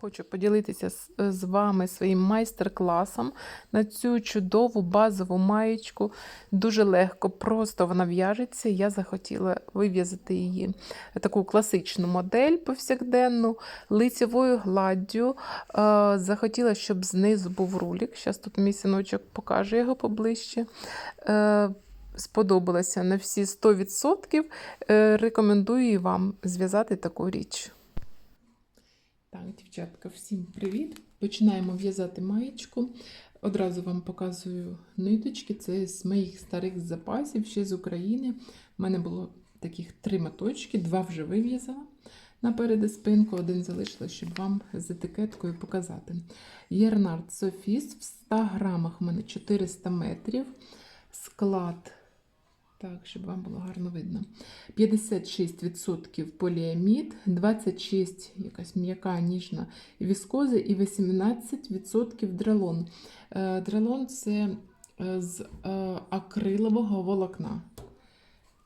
Хочу поділитися з, вами своїм майстер-класом на цю чудову базову маєчку. Дуже легко, просто вона в'яжеться. Я захотіла вив'язати її таку класичну модель повсякденну, лицевою гладдю. Е, Захотіла, щоб знизу був рулік. Зараз тут мій синочок покаже його поближче. Е, Сподобалося на всі 100%. Е, Рекомендую вам зв'язати таку річ. Так, дівчатка, всім привіт! Починаємо в'язати маєчку. Одразу вам показую ниточки. Це з моїх старих запасів, ще з України. У мене було таких три моточки, два вже вив'язала напереди спинку, один залишила, щоб вам з етикеткою показати. Єрнард Софіс в 100 грамах у мене 400 метрів. Склад. Так, щоб вам було гарно видно. 56% поліамід, 26% якась м'яка ніжна віскоза і 18% дрелон. Е, це е, з е, акрилового волокна.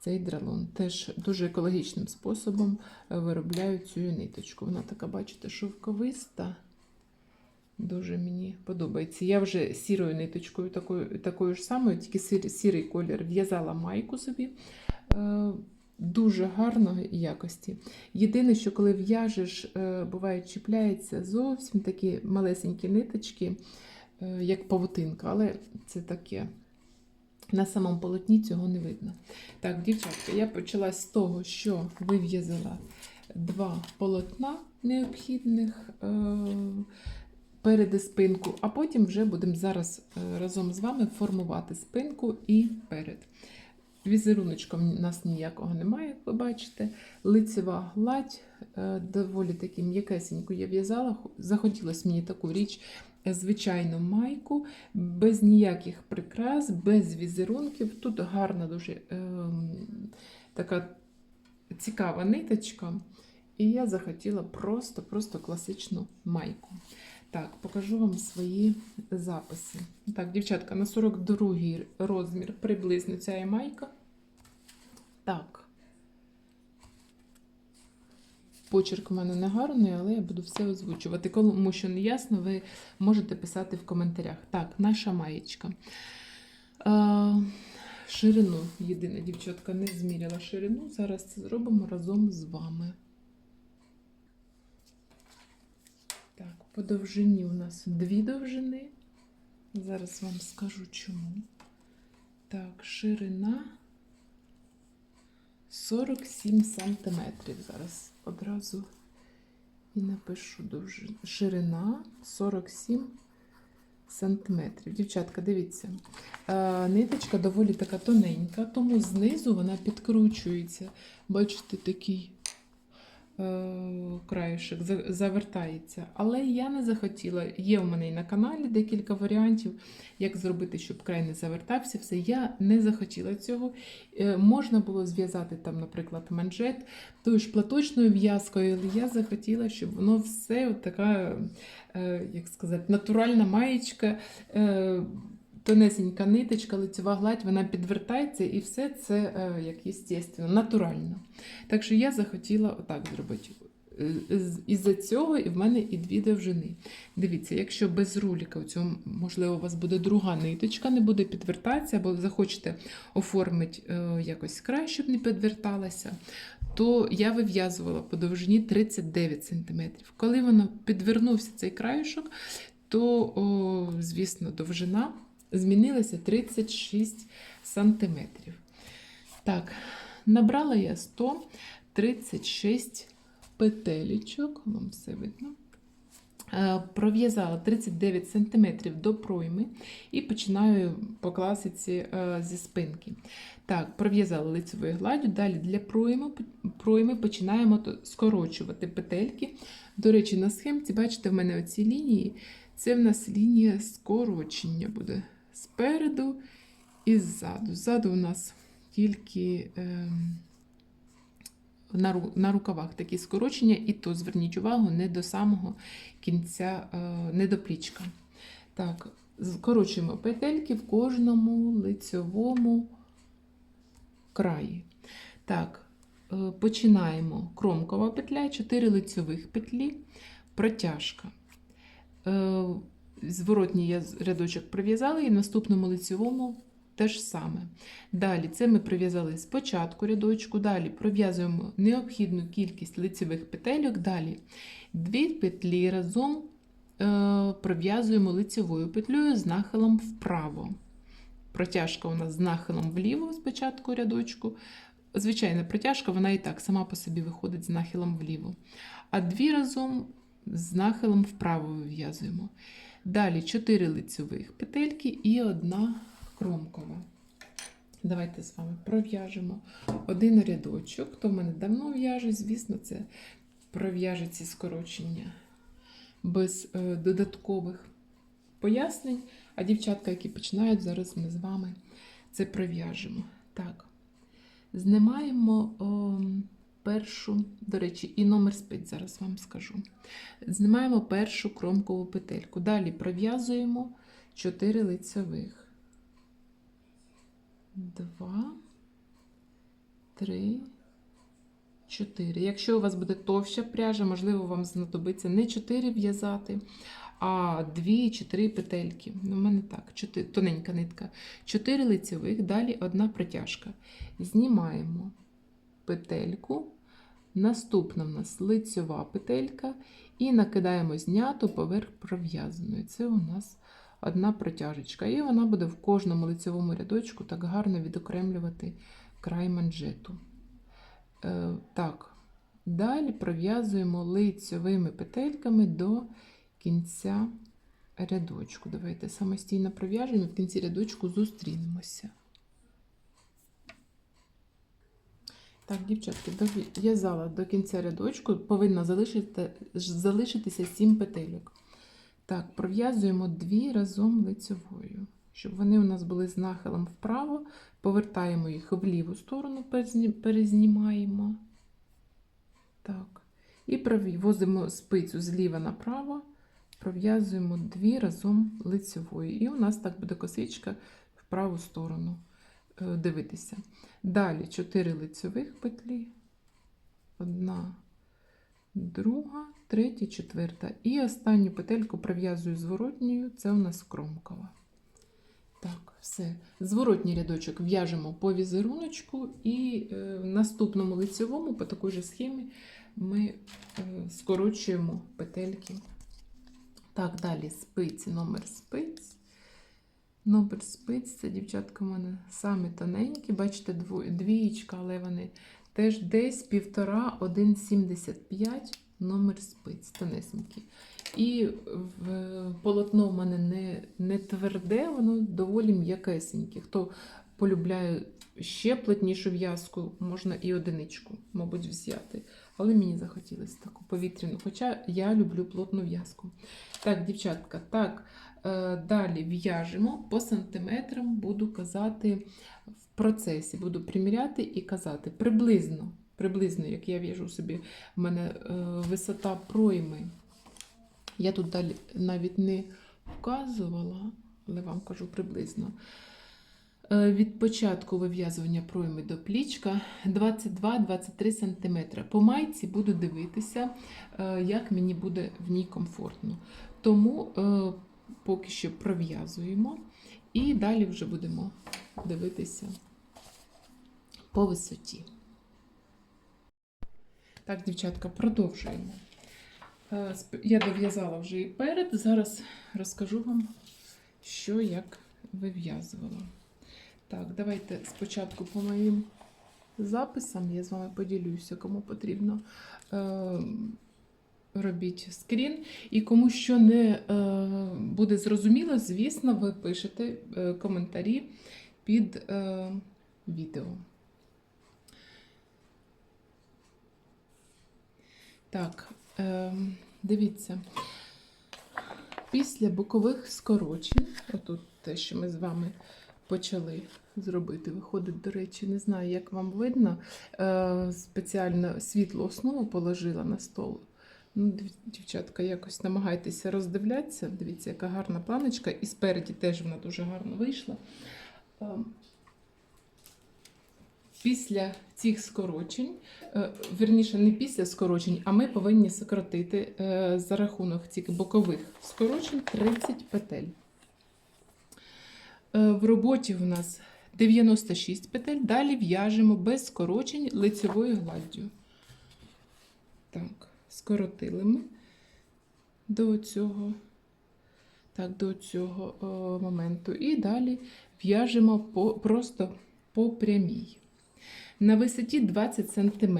Цей дрелон теж дуже екологічним способом виробляють цю ниточку. Вона така, бачите, шовковиста. Дуже мені подобається. Я вже сірою ниточкою, такою такою ж самою, тільки сір, сірий колір, в'язала майку собі. Е, Дуже гарної якості. Єдине, що коли в'яжеш, е, буває, чіпляється зовсім такі малесенькі ниточки, е, як павутинка, але це таке. На самому полотні цього не видно. Так, дівчатка, я почала з того, що вив'язала два полотна необхідних. Переди спинку, а потім вже будемо зараз е, разом з вами формувати спинку і перед. Візеруночком у нас ніякого немає, як ви бачите. Лицева гладь, е, доволі таки м'якесеньку я в'язала. Захотілося мені таку річ, е, звичайну майку, без ніяких прикрас, без візерунків. Тут гарна, дуже е, така цікава ниточка. І я захотіла просто-просто класичну майку. Так, покажу вам свої записи. Так, дівчатка, на 42 розмір приблизно ця і майка. Так. Почерк у мене не гарний, але я буду все озвучувати. Кому що не ясно, ви можете писати в коментарях. Так, наша маєчка. А, ширину, єдина дівчатка, не зміряла ширину. Зараз це зробимо разом з вами. Так, по довжині у нас дві довжини. Зараз вам скажу чому. Так, ширина 47 сантиметрів. Зараз одразу і напишу довжину. Ширина 47 сантиметрів. Дівчатка, дивіться, е, ниточка доволі така тоненька, тому знизу вона підкручується. Бачите, такий е, краєшок завертається. Але я не захотіла. Є у мене і на каналі декілька варіантів, як зробити, щоб край не завертався. Все. Я не захотіла цього. Е, Можна було зв'язати, там, наприклад, манжет тою ж платочною в'язкою, але я захотіла, щоб воно все така, е, як сказати, натуральна маєчка. Тонесенька ниточка, лицева гладь, вона підвертається і все це е, як естественно, натурально. Так що я захотіла отак зробити. Е, Із-за цього і в мене і дві довжини. Дивіться, якщо без руліка, у цьому, можливо, у вас буде друга ниточка, не буде підвертатися, або захочете оформити е, якось край, щоб не підверталася, то я вив'язувала по довжині 39 см. Коли воно підвернувся цей краєшок, то, о, звісно, довжина змінилася 36 сантиметрів. Так, набрала я 136 петелечок, вам все видно. Е, Пров'язала 39 см до пройми і починаю по класиці е, зі спинки. Так, пров'язала лицевою гладдю, далі для пройми, пройми починаємо скорочувати петельки. До речі, на схемці, бачите, в мене оці лінії, це в нас лінія скорочення буде спереду і ззаду. Ззаду у нас тільки ем, на, на рукавах такі скорочення, і то зверніть увагу не до самого кінця, е, не до плічка. Так, скорочуємо петельки в кожному лицьовому краї. Так, е, починаємо кромкова петля, 4 лицьових петлі. Протяжка. Е, Зворотній я рядочок прив'язала і в наступному лицевому те ж саме. Далі це ми прив'язали спочатку рядочку, далі пров'язуємо необхідну кількість лицевих петельок, далі дві петлі разом е, пров'язуємо лицевою петлею з нахилом вправо. Протяжка у нас з нахилом вліво спочатку рядочку. Звичайна протяжка, вона і так сама по собі виходить з нахилом вліво. А дві разом з нахилом вправо вив'язуємо. Далі 4 лицевих петельки і одна кромкова. Давайте з вами пров'яжемо один рядочок. Хто в мене давно в'яже, звісно, це пров'яже ці скорочення без е, додаткових пояснень. А дівчатка, які починають, зараз ми з вами це пров'яжемо. Так, знімаємо ем, першу, до речі, і номер спиць зараз вам скажу. Знімаємо першу кромкову петельку. Далі пров'язуємо 4 лицевих. 2, 3, 4. Якщо у вас буде товща пряжа, можливо, вам знадобиться не 4 в'язати, а 2 чи 3 петельки. Ну, У мене так, 4, тоненька нитка. 4 лицевих, далі одна протяжка. Знімаємо петельку. Наступна в нас лицьова петелька. І накидаємо зняту поверх пров'язаної. Це у нас одна протяжечка. І вона буде в кожному лицевому рядочку так гарно відокремлювати край манжету. Е, так, далі пров'язуємо лицьовими петельками до кінця рядочку. Давайте самостійно пров'яжемо в кінці рядочку зустрінемося. Так, дівчатки, дов'язала до кінця рядочку, повинна залишити, залишитися 7 петельок. Так, пров'язуємо дві разом лицевою, щоб вони у нас були з нахилом вправо, повертаємо їх в ліву сторону, перезнімаємо. Так. І провозимо спицю зліва направо, пров'язуємо дві разом лицевою. І у нас так буде косичка в праву сторону дивитися. Далі 4 лицевих петлі, одна, друга, третя, четверта. І останню петельку пров'язую зворотньою, це у нас кромкова. Так, все. Зворотній рядочок в'яжемо по візеруночку, і е, в наступному лицевому, по такій же схемі, ми е, скорочуємо петельки. Так, далі спиці, номер спиць. Номер спиць, це дівчатка в мене самі тоненькі, бачите, двієчка, але вони теж десь півтора, 1,75 номер спиць, тонесенькі. І полотно в мене не, не тверде, воно доволі м'якесеньке. Хто полюбляє ще плотнішу в'язку, можна і одиничку, мабуть, взяти. Але мені захотілося таку повітряну, хоча я люблю плотну в'язку. Так, дівчатка, так, далі в'яжемо по сантиметрам, буду казати в процесі, буду приміряти і казати приблизно, приблизно, як я в'яжу собі, в мене е, висота пройми. Я тут далі навіть не вказувала, але вам кажу приблизно. Е, Від початку вив'язування пройми до плічка 22-23 см. По майці буду дивитися, е, як мені буде в ній комфортно. Тому е, поки що пров'язуємо і далі вже будемо дивитися по висоті. Так, дівчатка, продовжуємо. Е, Я дов'язала вже і перед. Зараз розкажу вам, що як вив'язувала. Так, давайте спочатку по моїм записам я з вами поділюся, кому потрібно. Робіть скрін. І кому що не е, буде зрозуміло, звісно, ви пишете е, коментарі під е, відео. Так, дивіться. Після бокових скорочень, отут те, що ми з вами почали зробити, виходить, до речі, не знаю, як вам видно. Спеціально світлу основу положила на стол. Ну, дівчатка, якось намагайтеся роздивлятися. Дивіться, яка гарна планочка. І спереді теж вона дуже гарно вийшла. Ем, після цих скорочень, е, верніше, не після скорочень, а ми повинні сократити е, за рахунок цих бокових скорочень 30 петель. Е, В роботі в нас 96 петель. Далі в'яжемо без скорочень лицевою гладдю. Скоротили ми до цього, так, до цього е, моменту. І далі в'яжемо по, просто по прямій. На висоті 20 см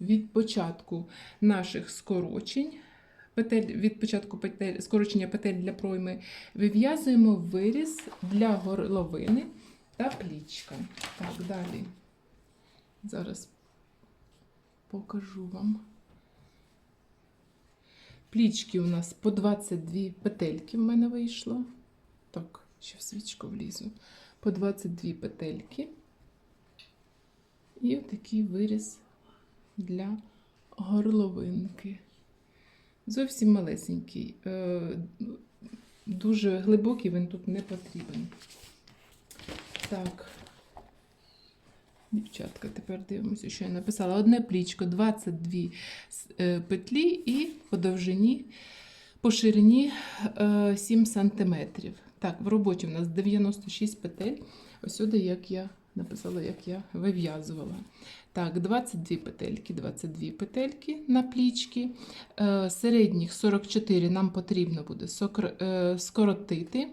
від початку наших скорочень, петель, від початку петель, скорочення петель для пройми, вив'язуємо виріз для горловини та плічка. Так, далі. Зараз покажу вам. Плічки у нас по 22 петельки в мене вийшло. Так, ще в свічку влізу. По 22 петельки. І такий виріз для горловинки. Зовсім малесенький. Е, Дуже глибокий він тут не потрібен. Так. Дівчатка, тепер дивимося, що я написала. Одне плічко, 22 е, петлі і по довжині, по ширині е, 7 см. Так, в роботі в нас 96 петель. Ось сюди, як я написала, як я вив'язувала. Так, 22 петельки, 22 петельки на плічки. Е, Середніх 44 нам потрібно буде е, скоротити.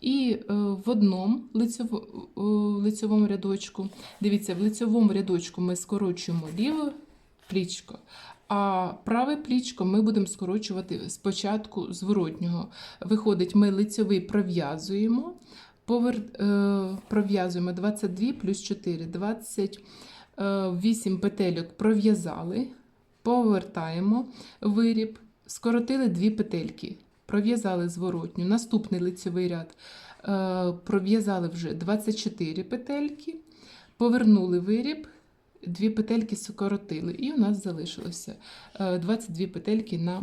І е, в одному е, лицевому рядочку, дивіться, в лицевому рядочку ми скорочуємо ліве плічко, а праве плічко ми будемо скорочувати спочатку зворотнього. Виходить, ми лицевий пров'язуємо, повер... е, пров'язуємо 22 плюс 4, 28 петельок пров'язали, повертаємо виріб, скоротили 2 петельки. Пров'язали зворотню. Наступний лицевий ряд е, пров'язали вже 24 петельки, повернули виріб, 2 петельки скоротили, і у нас залишилося е, 22 петельки на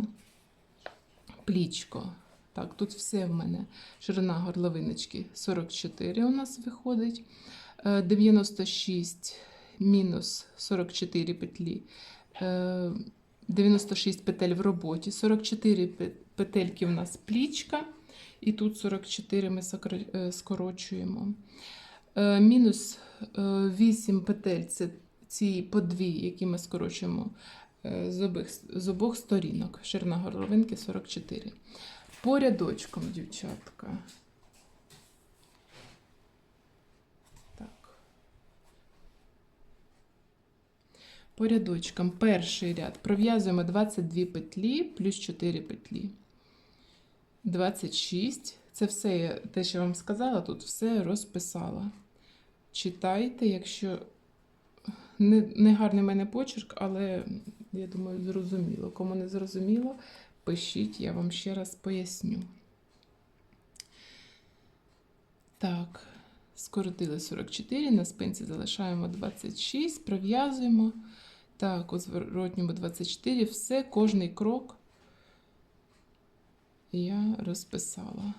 плічко. Так, тут все в мене. Ширина горловиночки 44 у нас виходить. Е, 96 мінус 44 петлі. Е, 96 петель в роботі, 44 пе- петельки в нас плічка, і тут 44 ми е, скорочуємо. Е, Мінус е, 8 петель це ці по дві, які ми скорочуємо е, з обох, з обох сторінок. Ширина горловинки 44. По рядочкам, дівчатка. По рядочкам перший ряд пров'язуємо 22 петлі плюс 4 петлі. 26. Це все те, що вам сказала, тут все розписала. Читайте, якщо не, не гарний в мене почерк, але я думаю, зрозуміло. Кому не зрозуміло, пишіть, я вам ще раз поясню. Так, скоротили 44, на спинці залишаємо 26, пров'язуємо. Так, у зворотньому 24, все, кожний крок я розписала.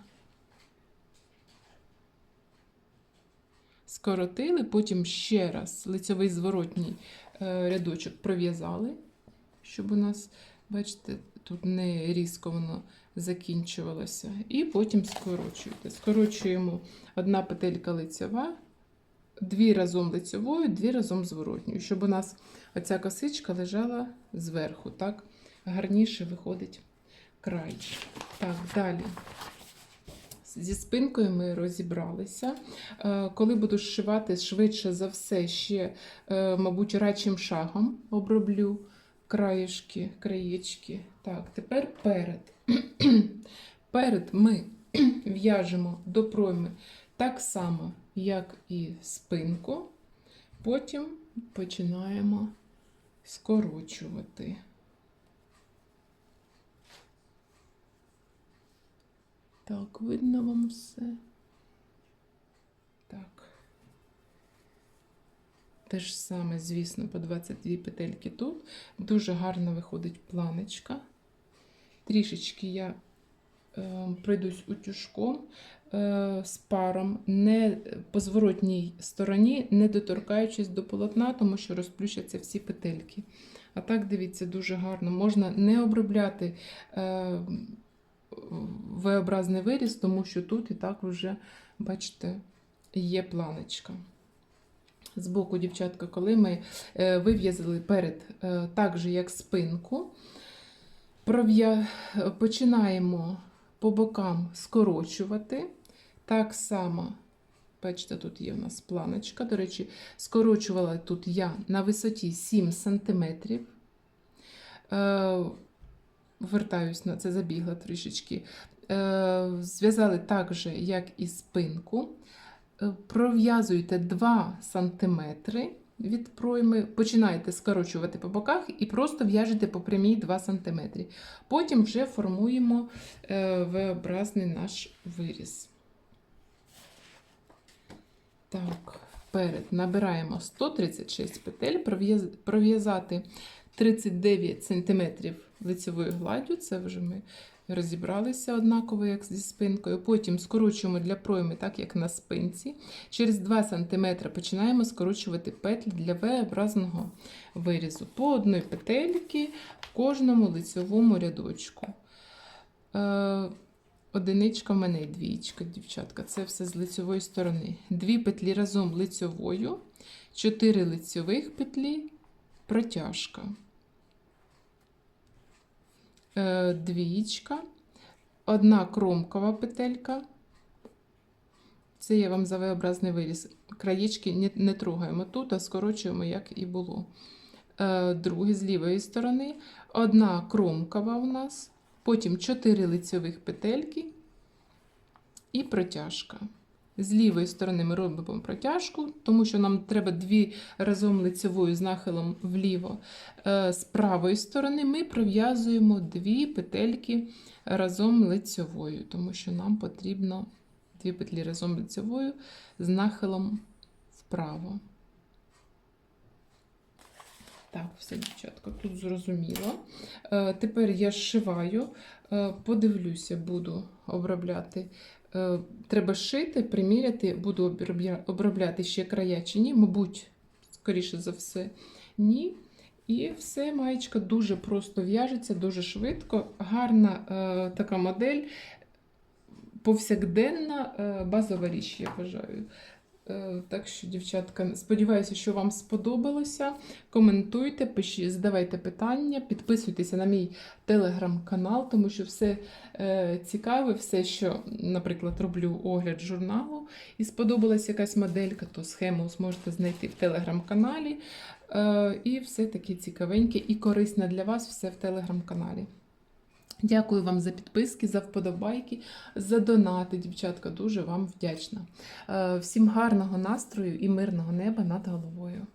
Скоротили, потім ще раз лицьовий зворотній е, рядочок пров'язали, щоб у нас, бачите, тут не різко воно закінчувалося. І потім скорочуєте. Скорочуємо одна петелька лицьова, дві разом лицьовою, дві разом зворотньою, щоб у нас оця косичка лежала зверху. Так гарніше виходить край. Так, далі. Зі спинкою ми розібралися. Е, Коли буду зшивати швидше за все, ще, е, мабуть, радшим шагом оброблю краєшки, краєчки. Так, тепер перед. Перед ми в'яжемо до пройми так само, як і спинку. Потім починаємо скорочувати. Так, видно вам все. Так. Те ж саме, звісно, по 22 петельки тут. Дуже гарно виходить планочка. Трішечки я е, пройдусь утюжком е, з паром, не по зворотній стороні, не доторкаючись до полотна, тому що розплющаться всі петельки. А так, дивіться, дуже гарно. Можна не обробляти е, V-образний виріз, тому що тут і так вже, бачите, є планочка. Збоку, дівчатка, коли ми е, вив'язали перед, е, так же, як спинку, починаємо по бокам скорочувати. Так само, бачите, тут є в нас планочка. До речі, скорочувала тут я на висоті 7 см. Вертаюсь на це, забігла трішечки. Е, зв'язали так же, як і спинку. Е, Пров'язуєте 2 см від пройми, починаєте скорочувати по боках і просто в'яжете по прямій 2 см. Потім вже формуємо е, V-образний наш виріз. Так, вперед набираємо 136 петель, пров'язати 39 см лицевою гладдю, це вже ми розібралися однаково, як зі спинкою. Потім скорочуємо для пройми, так як на спинці. Через 2 см починаємо скорочувати петлі для V-образного вирізу. По одній петельки в кожному лицевому рядочку. Е, Одиничка в мене і двічка, дівчатка. Це все з лицевої сторони. Дві петлі разом лицевою, чотири лицевих петлі, протяжка. Е, Двічка, одна кромкова петелька. Це я вам за V-образний виріз. Краєчки не, не трогаємо тут, а скорочуємо, як і було. Е, Друге з лівої сторони. Одна кромкова у нас, потім 4 лицьових петельки і протяжка. З лівої сторони ми робимо протяжку, тому що нам треба дві разом лицевою з нахилом вліво. Е, З правої сторони ми пров'язуємо дві петельки разом лицевою, тому що нам потрібно дві петлі разом лицевою з нахилом вправо. Так, все, дівчатка, тут зрозуміло. Е, Тепер я зшиваю, е, подивлюся, буду обробляти. Е, Треба шити, приміряти, буду обробляти ще края чи ні, мабуть, скоріше за все, ні. І все, маєчка дуже просто в'яжеться, дуже швидко. Гарна е, така модель, повсякденна е, базова річ, я вважаю. Е, Так що, дівчатка, сподіваюся, що вам сподобалося. Коментуйте, пишіть, задавайте питання, підписуйтеся на мій телеграм-канал, тому що все е, цікаве, все, що, наприклад, роблю огляд журналу, і сподобалась якась моделька, то схему зможете знайти в телеграм-каналі. Е, і все таке цікавеньке і корисне для вас все в телеграм-каналі. Дякую вам за підписки, за вподобайки, за донати, дівчатка. Дуже вам вдячна. Е, Всім гарного настрою і мирного неба над головою.